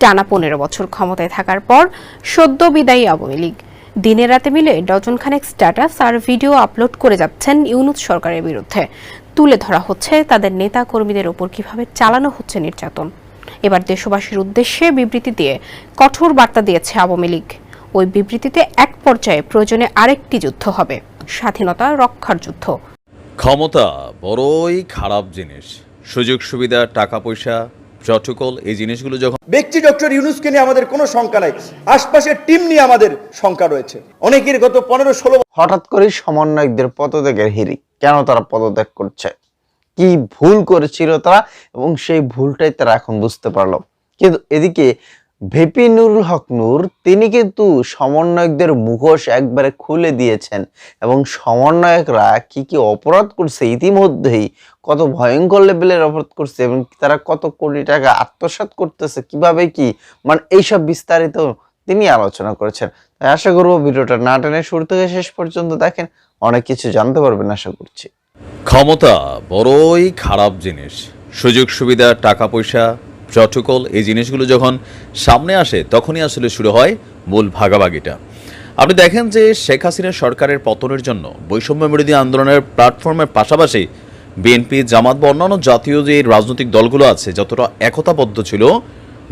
টানা পনেরো বছর ক্ষমতায় থাকার পর সদ্য বিদায়ী আওয়ামী লীগ। দিনে রাতে মিলে ডজনখানেক স্ট্যাটাস আর ভিডিও আপলোড করে যাচ্ছেন ইউনুস সরকারের বিরুদ্ধে। তুলে ধরা হচ্ছে তাদের নেতা কর্মীদের ওপর কীভাবে চালানো হচ্ছে নির্যাতন। এবার দেশবাসীর উদ্দেশ্যে বিবৃতি দিয়ে কঠোর বার্তা দিয়েছে আওয়ামী লীগ। ওই বিবৃতিতে এক পর্যায়ে প্রয়োজনে আরেকটি যুদ্ধ হবে, স্বাধীনতা রক্ষার যুদ্ধ। ক্ষমতা বড়ই খারাপ জিনিস। সুযোগ সুবিধা টাকা পয়সা প্রটোকল এই জিনিসগুলো যখন ব্যক্তি ডক্টর ইউনুসকে নিয়ে আমাদের কোনো শঙ্কা নাই। আশপাশের টিম নিয়ে আমাদের শঙ্কা রয়েছে। অনেকের গত পনেরো ষোলো হঠাৎ করে সমন্বয়কদের পদত্যাগের হিরিক কেন তারা পদত্যাগ করছে? কি ভুল করেছিল তারা? এবং সেই ভুলটাই তারা এখন বুঝতে পারল। কিন্তু এদিকে ভেপি নুরুল হক নূর, তিনি কিন্তু সমন্বয়কদের মুখোশ একবারে খুলে দিয়েছেন। এবং সমন্বয়করা কি কি অপরাধ করছে ইতিমধ্যেই, কত ভয়ঙ্কর লেভেলের অপরাধ করছে এবং তারা কত কোটি টাকা আত্মসাৎ করতেছে, কীভাবে কি মানে এইসব বিস্তারিত তিনি আলোচনা করেছেন। তাই আশা করব ভিডিওটা না টেনে শুরু থেকে শেষ পর্যন্ত দেখেন, অনেক কিছু জানতে পারবেন আশা করছি। ক্ষমতা বড়ই খারাপ জিনিস। সুযোগ সুবিধা টাকা পয়সা প্রটোকল এই জিনিসগুলো যখন সামনে আসে, তখনই আসলে শুরু হয় মূল ভাগাভাগিটা। আপনি দেখেন যে শেখ হাসিনা সরকারের পতনের জন্য বৈষম্য বিরোধী আন্দোলনের প্ল্যাটফর্মের পাশাপাশি বিএনপি, জামাত বা অন্যান্য জাতীয় যে রাজনৈতিক দলগুলো আছে, যতটা একতাবদ্ধ ছিল,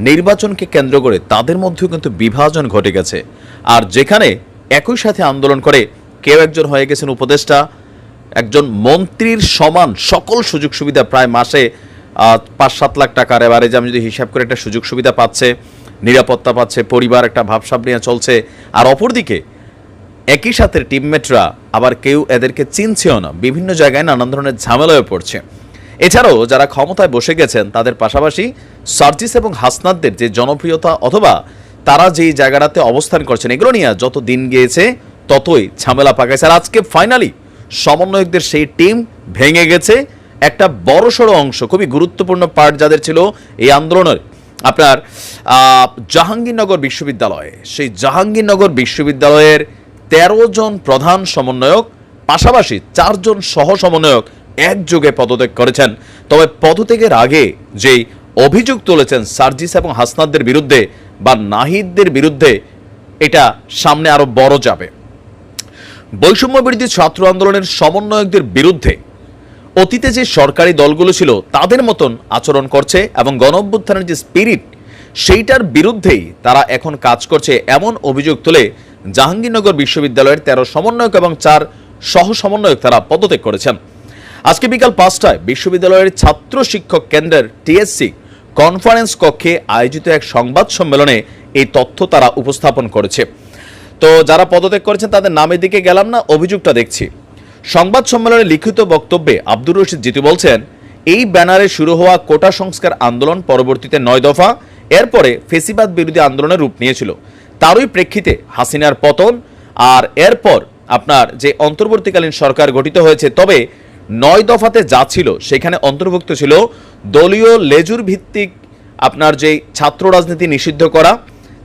নির্বাচনকে কেন্দ্র করে তাদের মধ্যেও কিন্তু বিভাজন ঘটে গেছে। আর যেখানে একই সাথে আন্দোলন করে, কেউ একজন হয়ে গেছেন উপদেষ্টা, একজন মন্ত্রীর সমান সকল সুযোগ সুবিধা প্রায় মাসে পাঁচ সাত লাখ টাকার এবারে যে আমি যদি হিসাব করে একটা সুযোগ সুবিধা পাচ্ছে, নিরাপত্তা পাচ্ছে, পরিবার একটা ভাবসাব নিয়ে চলছে, আর অপরদিকে একই সাথে টিমমেটরা আবার কেউ এদেরকে চিনছেও না। বিভিন্ন জায়গায় নানান ধরনের ঝামেলায় পড়ছে। এছাড়াও যারা ক্ষমতায় বসে গেছেন, তাদের পাশাপাশি সার্জিস এবং হাসনাদদের যে জনপ্রিয়তা অথবা তারা যেই জায়গাটাতে অবস্থান করছেন, এগুলো নিয়ে যত দিন গিয়েছে, ততই ঝামেলা পাকাইছে। আর আজকে ফাইনালি সমন্বয়কদের সেই টিম ভেঙে গেছে। একটা বড়সড় অংশ, খুবই গুরুত্বপূর্ণ পার্ট যাদের ছিল এই আন্দোলনের। আপনার জাহাঙ্গীরনগর বিশ্ববিদ্যালয়ে, সেই জাহাঙ্গীরনগর বিশ্ববিদ্যালয়ের তেরো জন প্রধান সমন্বয়ক, পাশাপাশি চারজন সহ সমন্বয়ক একযোগে পদত্যাগ করেছেন। তবে পদত্যাগের আগে যেই অভিযোগ তুলেছেন সার্জিস এবং হাসনাদদের বিরুদ্ধে বা নাহিদদের বিরুদ্ধে, এটা সামনে আরও বড় যাবে। বৈষম্য বিরোধী ছাত্র আন্দোলনের সমন্বয়কদের বিরুদ্ধে অতীতে যে সরকারি দলগুলো ছিল, তাদের মতন আচরণ করছে এবং গণ যে স্পিরিট সেইটার বিরুদ্ধেই তারা এখন কাজ করছে। এমন অভিযোগ তুলে জাহাঙ্গীরনগর বিশ্ববিদ্যালয়ের তেরো সমন্বয়ক এবং চার সহ সমন্বয়ক তারা পদত্যাগ করেছেন। আজকে বিকাল পাঁচটায় বিশ্ববিদ্যালয়ের ছাত্র শিক্ষক কেন্দ্রের টিএসসি কনফারেন্স কক্ষে আয়োজিত এক সংবাদ সম্মেলনে এই তথ্য তারা উপস্থাপন করেছে। তো যারা পদত্যাগ করেছেন, তাদের নামের দিকে গেলাম না, অভিযোগটা দেখছি। সংবাদ সম্মেলনে লিখিত বক্তব্যে আব্দুর রশিদ জিতু বলছেন, এই ব্যানারে শুরু হওয়া কোটা সংস্কার আন্দোলন পরবর্তীতে নয় দফা, এরপরে ফেসিবাদ বিরোধী আন্দোলনের রূপ নিয়েছিল। তারই প্রেক্ষিতে হাসিনার পতন আর এরপর আপনার যে অন্তর্বর্তীকালীন সরকার গঠিত হয়েছে, তবে নয় দফাতে যা ছিল সেখানে অন্তর্ভুক্ত ছিল দলীয় লেজুর ভিত্তিক আপনার যে ছাত্র রাজনীতি নিষিদ্ধ করা,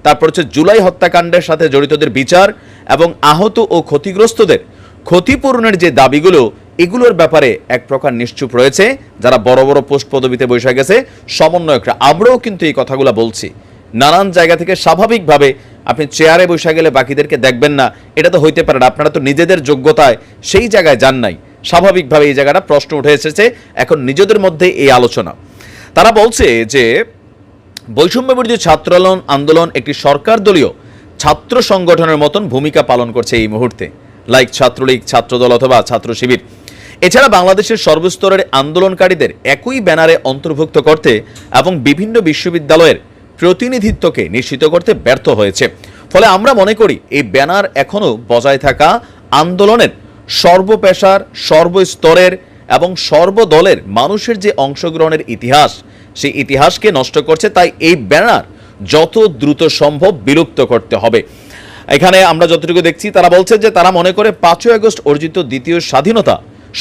তারপর হচ্ছে জুলাই হত্যাকাণ্ডের সাথে জড়িতদের বিচার এবং আহত ও ক্ষতিগ্রস্তদের ক্ষতিপূরণের যে দাবিগুলো, এগুলোর ব্যাপারে এক প্রকার নিশ্চুপ রয়েছে। যারা বড় বড় পোস্ট পদবিতে বসে গেছে, সমন্বয়করা, আমরাও কিন্তু এই কথাগুলো বলছি। নানান জায়গা থেকে স্বাভাবিকভাবে আপনি চেয়ারে বসে গেলে বাকিদেরকে দেখবেন না। এটা তো হইতে পারে না, আপনারা তো নিজেদের যোগ্যতায় সেই জায়গায় যান নাই। স্বাভাবিকভাবে এই জায়গাটা প্রশ্ন উঠে এসেছে, এখন নিজেদের মধ্যে এই আলোচনা। তারা বলছে যে বৈষম্য বিরোধী ছাত্র আন্দোলন- আন্দোলন একটি সরকার দলীয় ছাত্র সংগঠনের মতন ভূমিকা পালন করছে এই মুহূর্তে। লাইক ছাত্রলীগ, ছাত্রদল অথবা ছাত্র শিবির এছাড়া বাংলাদেশের সর্বস্তরের আন্দোলনকারীদের একই ব্যানারে অন্তর্ভুক্ত করতে এবং বিভিন্ন বিশ্ববিদ্যালয়ের প্রতিনিধিত্বকে নিশ্চিত করতে ব্যর্থ হয়েছে। ফলে আমরা মনে করি, এই ব্যানার এখনও বজায় থাকা আন্দোলনের সর্বপেশার, সর্বস্তরের এবং সর্বদলের মানুষের যে অংশগ্রহণের ইতিহাস, সেই ইতিহাসকে নষ্ট করছে। তাই এই ব্যানার যত দ্রুত সম্ভব বিলুপ্ত করতে হবে। এখানে আমরা যতটুকু দেখছি, তারা বলছে যে তারা মনে করে পাঁচই আগস্ট অর্জিত দ্বিতীয় স্বাধীনতা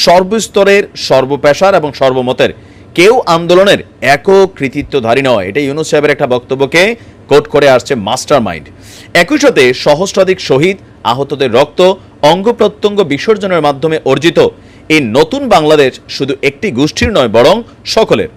সর্বস্তরের সর্বপেশার এবং সর্বমতের। কেউ আন্দোলনের একক কৃতিত্বধারী নয়। এটা ইউনুস সাহেবের একটা বক্তব্যকে কোট করে আসছে মাস্টার মাইন্ড একই সাথে সহস্রাধিক শহীদ, আহতদের রক্ত, অঙ্গ প্রত্যঙ্গ বিসর্জনের মাধ্যমে অর্জিত। এই নতুন বাংলাদেশ শুধু একটি গোষ্ঠীর নয়, বরং সকলের।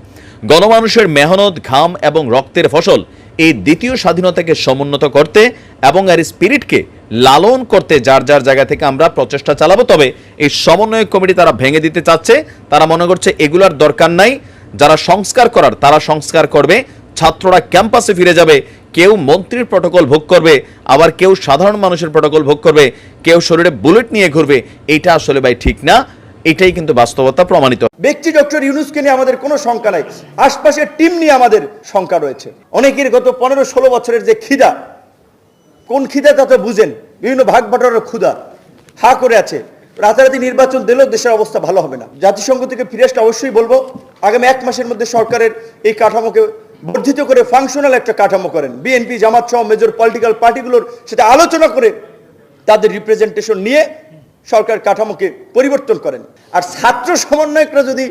গণমানুষের মেহনত, ঘাম এবং রক্তের ফসল এই দ্বিতীয় স্বাধীনতাকে সমুন্নত করতে এবং এর স্পিরিটকে লালন করতে যার যার জায়গা থেকে আমরা প্রচেষ্টা চালাবো। তবে এই সমন্বয় কমিটি তারা ভেঙে দিতে চাচ্ছে, তারা মনে করছে এগুলার দরকার নাই। যারা সংস্কার করার, তারা সংস্কার করবে। ছাত্ররা ক্যাম্পাসে ফিরে যাবে, কেউ মন্ত্রীর প্রটোকল ভোগ করবে, আবার কেউ সাধারণ মানুষের প্রটোকল ভোগ করবে, কেউ শরীরে বুলেট নিয়ে ঘুরবে। এটা আসলে ভাই ঠিক না। এটাই কিন্তু বাস্তবতা প্রমাণিত। ব্যক্তি ডক্টর ইউনুসকে নিয়ে আমাদের কোনো শঙ্কা নাই। আশপাশের টিম নিয়ে আমাদের শঙ্কা রয়েছে। অনেকের গত পনেরো ষোলো বছরের যে খিদা, কোন খিদা তা তো বুঝেন। বিভিন্ন ভাগ বাটোয়ারার ক্ষুদা হা করে আছে। রাতারাতি নির্বাচন দিলেও দেশের অবস্থা ভালো হবে না। জাতিসংঘ থেকে ফিরে আসলে অবশ্যই বলব, আগামী এক মাসের মধ্যে সরকারের এই কাঠামোকে বর্ধিত করে ফাংশনাল একটা কাঠামো করেন। বিএনপি জামাত সহ মেজর পলিটিক্যাল পার্টিগুলোর সাথে আলোচনা করে তাদের রিপ্রেজেন্টেশন নিয়ে সরকার কাঠামোকে পরিবর্তন করেন। আর ছাত্র সমন্বয়করা যদি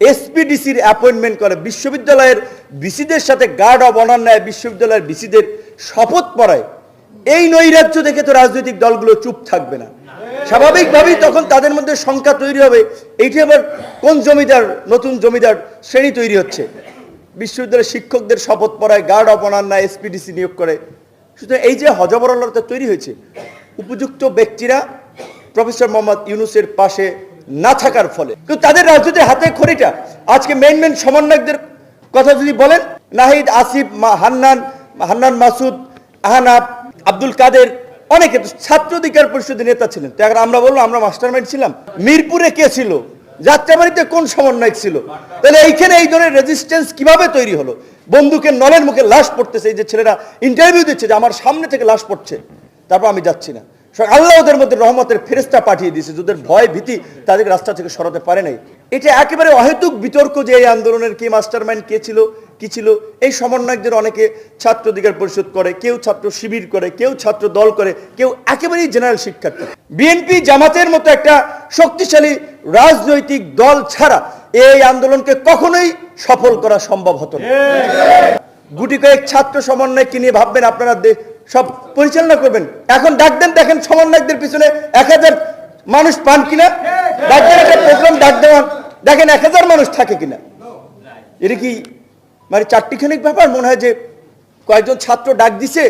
এসপিডিসির অ্যাপয়েন্টমেন্ট করে, বিশ্ববিদ্যালয়ের বিসিদের সাথে গার্ড অব অনার নেয়, বিশ্ববিদ্যালয়ের বিসিদের শপথ পড়ায়, এই নৈরাজ্য দেখে তো রাজনৈতিক দলগুলো চুপ থাকবে না। স্বাভাবিকভাবেই তখন তাদের মধ্যে সংখ্যা তৈরি হবে, এইটি আবার কোন জমিদার, নতুন জমিদার শ্রেণি তৈরি হচ্ছে? বিশ্ববিদ্যালয়ের শিক্ষকদের শপথ পড়ায় গার্ড অব অনার নেয়, এসপিডিসি নিয়োগ করে। সুতরাং এই যে হজবরলতা তৈরি হয়েছে, উপযুক্ত ব্যক্তিরা প্রফেসর মোহাম্মদ ইউনুসের পাশে না থাকার ফলে। কিন্তু তাদের রাজনীতির হাতে খড়িটা, আজকে মেন মেন সমন্বয়কদের কথা যদি বলেন, নাহিদ, আসিফ হান্নান হান্নান মাসুদ, আহানাব, আব্দুল কাদের, অনেকে ছাত্র অধিকার পরিষদের নেতা ছিলেন। তো এখন আমরা বললাম আমরা মাস্টারমাইন্ড ছিলাম। মিরপুরে কে ছিল? যাত্রাবাড়িতে কোন সমন্বয়ক ছিল? তাহলে এইখানে এই ধরনের রেজিস্ট্যান্স কীভাবে তৈরি হলো? বন্দুকের নলের মুখে লাশ পড়তেছে, এই যে ছেলেরা ইন্টারভিউ দিচ্ছে যে আমার সামনে থেকে লাশ পড়ছে। তারপর আমি যাচ্ছি না। আল্লাহ ওদের মধ্যে রহমতের ফেরেস্তা পাঠিয়ে দিয়েছে যাদের ভয় ভীতি তাদেরকে রাস্তা থেকে সরাতে পারে নাই। এটা একেবারে অহেতুক বিতর্ক যে এই আন্দোলনের কে মাস্টারমাইন্ড কে ছিল কি ছিল। এই সমন্বয়কদের অনেকে ছাত্র অধিকার পরিষদ করে কেউ ছাত্র শিবির করে কেউ ছাত্র দল করে কেউ একেবারেই জেনারেল শিক্ষার্থী। বিএনপি জামাতের মতো একটা শক্তিশালী রাজনৈতিক দল ছাড়া এই আন্দোলনকে কখনোই সফল করা সম্ভব হতো না। গুটি কয়েক ছাত্র সমন্বয়কে নিয়ে ভাববেন আপনারা সব পরিচালনা করবেন। এখন ডাক দেন, দেখেন সমন্বয়কদের পিছনে এক হাজার মানুষ পান কিনা? ডাক দেন একটা প্রোগ্রাম ডাক দেওয়ান দেখেন এক হাজার মানুষ থাকে কিনা? এটা কি মানে চারটি চারটিখানিক ব্যাপার? মনে হয় যে কয়েকজন ছাত্র ডাক দিছে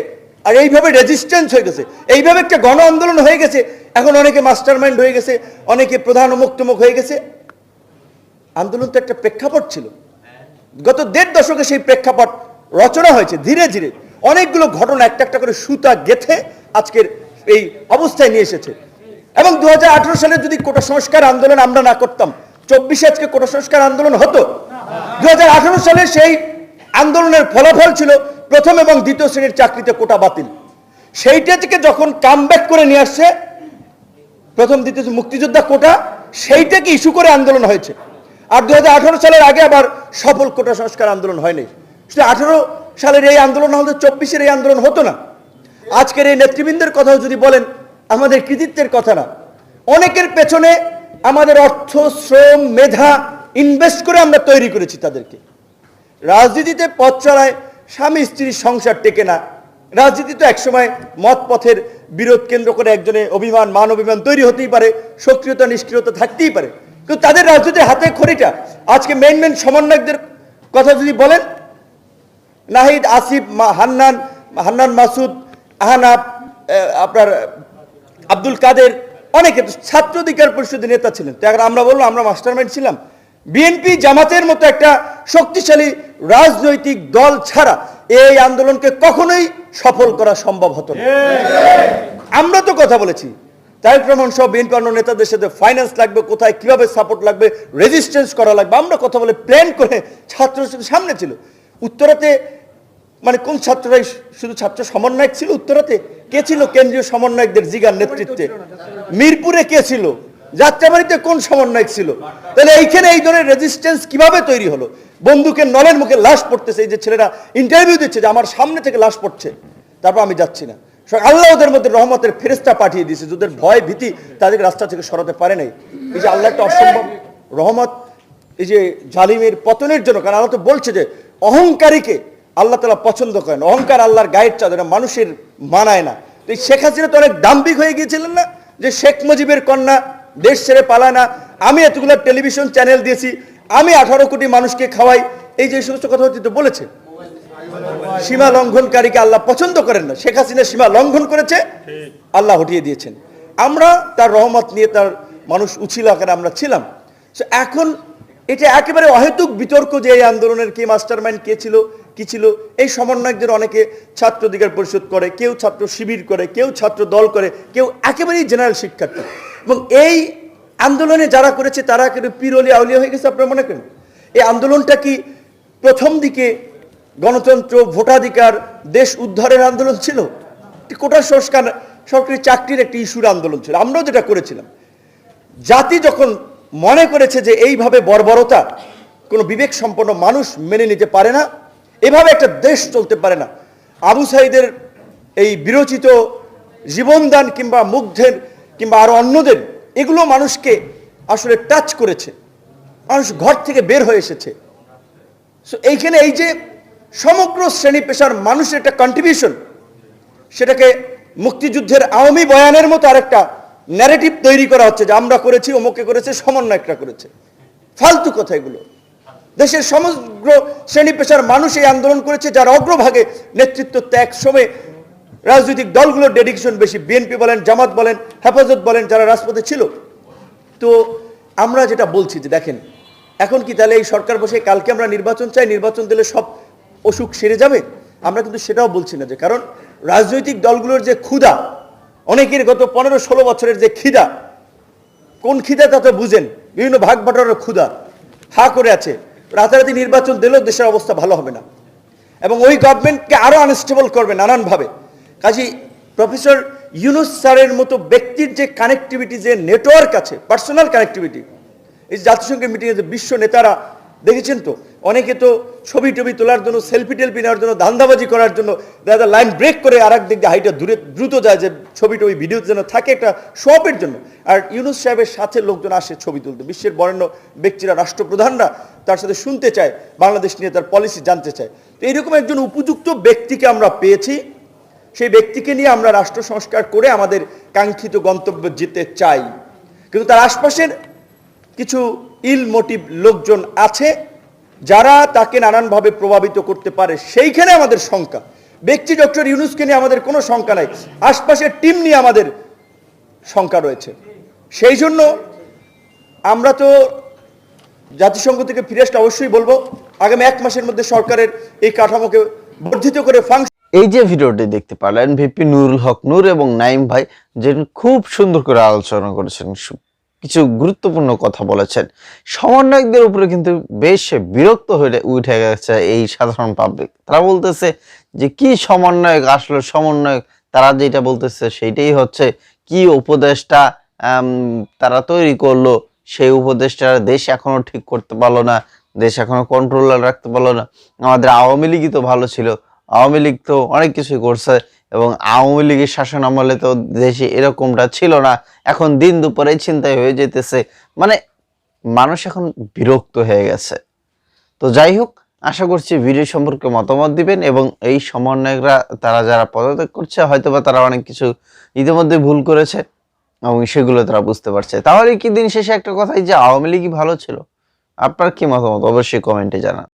আর এইভাবে রেজিস্ট্যান্স হয়ে গেছে। এইভাবে একটা গণ আন্দোলন হয়ে গেছে। এখন অনেকে মাস্টার মাইন্ড হয়ে গেছে, অনেকে প্রধান অমুক তমুক হয়ে গেছে। আন্দোলন তো একটা প্রেক্ষাপট ছিল। গত দেড় দশকে সেই প্রেক্ষাপট রচনা হয়েছে, ধীরে ধীরে। অনেকগুলো ঘটনা, একটা একটা করে সুতা গেথে আজকের এই অবস্থায় নিয়ে এসেছে। এবং দু সালে যদি কোটা সংস্কার আন্দোলন আমরা না করতাম, চব্বিশে আজকে কোটা সংস্কার আন্দোলন হতো। দুহাজার আঠারো সালে সেই আন্দোলনের ফলাফল ছিল প্রথম এবং দ্বিতীয় শ্রেণির চাকরিতে কোটা বাতিল। সেইটা থেকে যখন কাম করে নিয়ে আসছে, প্রথম, দ্বিতীয় মুক্তিযোদ্ধা কোটা সেইটাকে ইস্যু করে আন্দোলন হয়েছে? আর দু হাজার আঠারো সালের আগে আবার সফল কোটা সংস্কার আন্দোলন হয়নি। শুধু আঠারো সালের এই আন্দোলন হলে চব্বিশের এই আন্দোলন হতো না। আজকের এই নেতৃবৃন্দের কথাও যদি বলেন, আমাদের কৃতিত্বের কথা না। অনেকের পেছনে আমাদের অর্থ, শ্রম, মেধা ইনভেস্ট করে আমরা তৈরি করেছি তাদেরকে। রাজনীতিতে পথ চলায় স্বামী স্ত্রীর সংসার টেকে না। রাজনীতি তো একসময় মত পথের বিরোধ কেন্দ্র করে একজনে অভিমান, মান অভিমান তৈরি হতেই পারে, সক্রিয়তা, নিষ্ক্রিয়তা থাকতেই পারে। কিন্তু তাদের রাজনীতির হাতে খড়িটা, আজকে মেন মেন সমন্বয়কদের কথা যদি বলেন নাহিদ, আসিফ হান্নান হান্নান মাসুদ, আহানাব আপনার আব্দুল কাদের, অনেকে ছাত্র অধিকার পরিষদের নেতা ছিলেন। তো আমরা বললাম, আমরা মাস্টারমাইন্ড ছিলাম। বিএনপি জামাতের মতো একটা শক্তিশালী রাজনৈতিক দল ছাড়া এই আন্দোলনকে কখনোই সফল করা সম্ভব হতো না। আমরা তো কথা বলেছি, তারেক রহমান সহ বিএনপি অন্য নেতাদের সাথে ফাইন্যান্স লাগবে, কোথায়, কীভাবে সাপোর্ট লাগবে রেজিস্ট্যান্স করা লাগবে, আমরা কথা বলে প্ল্যান করে ছাত্র সামনে ছিল। উত্তরাতে মানে কোন ছাত্ররাই শুধু ছাত্র সমন্বয়ক ছিল উত্তরাতে? কে ছিল কেন্দ্রীয় সমন্বয়কদের জিগার নেতৃত্বে? মিরপুরে কে ছিল? যাত্রাবাড়িতে কোন সমন্বয়ক ছিল? তাহলে এইখানে এই ধরনের রেজিস্ট্যান্স কীভাবে তৈরি হলো? বন্দুকের নলের মুখে লাশ পড়তেছে, এই যে ছেলেরা ইন্টারভিউ দিচ্ছে যে আমার সামনে থেকে লাশ পড়ছে, তারপর আমি যাচ্ছি না। আল্লাহ ওদের মধ্যে রহমতের ফেরেস্তা পাঠিয়ে দিয়েছে, যাদের ভয় ভীতি তাদেরকে রাস্তা থেকে সরাতে পারে নাই। এই যে আল্লাহ একটা অসম্ভব রহমত, এই যে জালিমের পতনের জন্য, কারণ আল্লাহ তো বলছে যে অহংকারীকে আল্লাহ তালা পছন্দ করেন। অহংকার আল্লাহর গায়ের চাঁদ এটা মানুষের মানায় না। তো এই শেখ হাসিনা তো অনেক দাম্ভিক হয়ে গিয়েছিলেন না? যে শেখ মুজিবের কন্যা দেশ ছেড়ে পালায় না। আমি এতগুলো টেলিভিশন চ্যানেল দিয়েছি, আমি আঠারো কোটি মানুষকে খাওয়াই। এই যে সমস্ত কথা হচ্ছে বলেছে। সীমা লঙ্ঘনকারীকে আল্লাহ পছন্দ করেন না। শেখ হাসিনা সীমা লঙ্ঘন করেছে, আল্লাহ হটিয়ে দিয়েছেন। আমরা তার রহমত নিয়ে তার মানুষ উছিল আকারে আমরা ছিলাম। এখন এটা একেবারে অহেতুক বিতর্ক যে এই আন্দোলনের কে মাস্টার মাইন্ড কে ছিল, কি ছিল। এই সমন্বয়কদের অনেকে ছাত্র অধিকার পরিষদ করে, কেউ ছাত্র শিবির করে, কেউ ছাত্র দল করে, কেউ একেবারেই জেনারেল শিক্ষার্থী। এবং এই আন্দোলনে যারা করেছে, তারা কিন্তু পিরলি আউলিয়া হয়ে গেছে, আপনারা মনে করেন? এই আন্দোলনটা কি প্রথম দিকে গণতন্ত্র, ভোটাধিকার, দেশ উদ্ধারের আন্দোলন ছিল? কোটা সংস্কার, সরকারি চাকরির একটি ইস্যুর আন্দোলন ছিল। আমরাও যেটা করেছিলাম। জাতি যখন মনে করেছে যে এইভাবে বর্বরতা, কোনো বিবেক সম্পন্ন মানুষ মেনে নিতে পারে না, এভাবে একটা দেশ চলতে পারে না। আবু সাইদের এই বিরচিত জীবনদান কিংবা মুগ্ধের কিংবা আরও অন্যদের, এগুলো মানুষকে আসলে টাচ করেছে। মানুষ ঘর থেকে বের হয়ে এসেছে। সো এইখানে এই যে সমগ্র শ্রেণি পেশার মানুষের একটা কন্ট্রিবিউশন সেটাকে মুক্তিযুদ্ধের আওয়ামী বয়ানের মতো আরেকটা ন্যারেটিভ তৈরি করা হচ্ছে যে আমরা করেছি অমুকে করেছে, সমন্বয়করা করেছে। ফালতু কথা এগুলো। দেশের সমগ্র শ্রেণি পেশার মানুষ এই আন্দোলন করেছে যার অগ্রভাগে নেতৃত্ব ত্যাগ সময়ে রাজনৈতিক দলগুলোর ডেডিকেশন বেশি। বিএনপি বলেন, জামাত বলেন, হেফাজত বলেন, যারা রাজপথে ছিল। তো আমরা যেটা বলছি যে দেখেন, এখন কি তাহলে এই সরকার বসে কালকে আমরা নির্বাচন চাই, নির্বাচন দিলে সব অসুখ সেরে যাবে? আমরা কিন্তু সেটাও বলছি না যে, কারণ রাজনৈতিক দলগুলোর যে ক্ষুধা অনেকের গত পনেরো ষোলো বছরের যে খিদা, কোন খিদা তা তো বুঝেন? বিভিন্ন ভাগ বাটোয়ারার ক্ষুধা, হা করে আছে। রাতারাতি নির্বাচন দিলেও দেশের অবস্থা ভালো হবে না। এবং ওই গভর্নমেন্টকে আরও আনস্টেবল করবে নানানভাবে। কাজী প্রফেসর ইউনুস স্যারের মতো ব্যক্তির যে কানেক্টিভিটি যে নেটওয়ার্ক আছে পার্সোনাল কানেক্টিভিটি এই জাতিসংঘের মিটিংয়ে যে বিশ্ব নেতারা দেখেছেন তো অনেকে তো ছবি টবি তোলার জন্য সেলফি টেলফি নেওয়ার জন্য, ধান্দাবাজি করার জন্য দেখা লাইন ব্রেক করে আর এক দিক দিয়ে হাইটা দূরে, দ্রুত যায় যে ছবি টবি ভিডিও যেন থাকে একটা শপের জন্য। আর ইউনুস সাহেবের সাথে লোকজন আসে ছবি তুলতে। বিশ্বের বরেণ্য ব্যক্তিরা, রাষ্ট্রপ্রধানরা তার সাথে শুনতে চায়, বাংলাদেশ নিয়ে তার পলিসি জানতে চায়। তো এইরকম একজন উপযুক্ত ব্যক্তিকে আমরা পেয়েছি। সেই ব্যক্তিকে নিয়ে আমরা রাষ্ট্র সংস্কার করে আমাদের কাঙ্ক্ষিত গন্তব্যে যেতে চাই। কিন্তু তার আশপাশের কিছু ইল মোটিভ লোকজন আছে। যারা তাকে নানানভাবে প্রভাবিত করতে পারে, সেইখানে আমাদের শঙ্কা। ব্যক্তি ডক্টর ইউনুসকে নিয়ে আমাদের কোনো শঙ্কা নাই। আশপাশের টিম নিয়ে আমাদের শঙ্কা রয়েছে। সেই জন্য আমরা তো জাতিসংঘ থেকে ফিরে আসতে অবশ্যই বলব, আগামী এক মাসের মধ্যে সরকারের এই কাঠামোকে বর্ধিত করে ফাংশন এই যে ভিডিওটি দেখতে পারলেন ভিপি নুরুল হক নূর এবং নাইম ভাই যে খুব সুন্দর করে আলোচনা করেছেন। কিছু গুরুত্বপূর্ণ কথা বলেছেন। সমন্বয়কদের উপরে কিন্তু বেশ বিরক্ত হয়ে উঠে গেছে এই সাধারণ পাবলিক তারা বলতেছে যে, কি সমন্বয়ক আসলে? সমন্বয়ক তারা যেটা বলতেছে সেইটাই হচ্ছে কি উপদেশটা তারা তৈরি করল? সেই উপদেশটা দেশ এখনও ঠিক করতে পারল না, দেশ এখনও কন্ট্রোলার রাখতে পারল না। আমাদের আওয়ামী লীগই তো ভালো ছিল। আওয়ামী লীগ তো অনেক কিছুই করছে। এবং আওয়ামী লীগের শাসন আমলে তো দেশে এরকমটা ছিল না। এখন দিন দুপুরে চিন্তায় হয়ে যেতেছে মানে মানুষ এখন বিরক্ত হয়ে গেছে। তো যাই হোক, আশা করছি ভিডিও সম্পর্কে মতামত দিবেন এবং এই সমন্বয়করা, তারা যারা পদত্যাগ করছে, হয়তোবা তারা অনেক কিছু ইতিমধ্যে ভুল করেছে এবং সেগুলো তারা বুঝতে পারছে। তাহলে কি দিন শেষে একটা কথাই যে আওয়ামী লীগই ভালো ছিল? আপনার কি মতামত? অবশ্যই কমেন্টে জানান।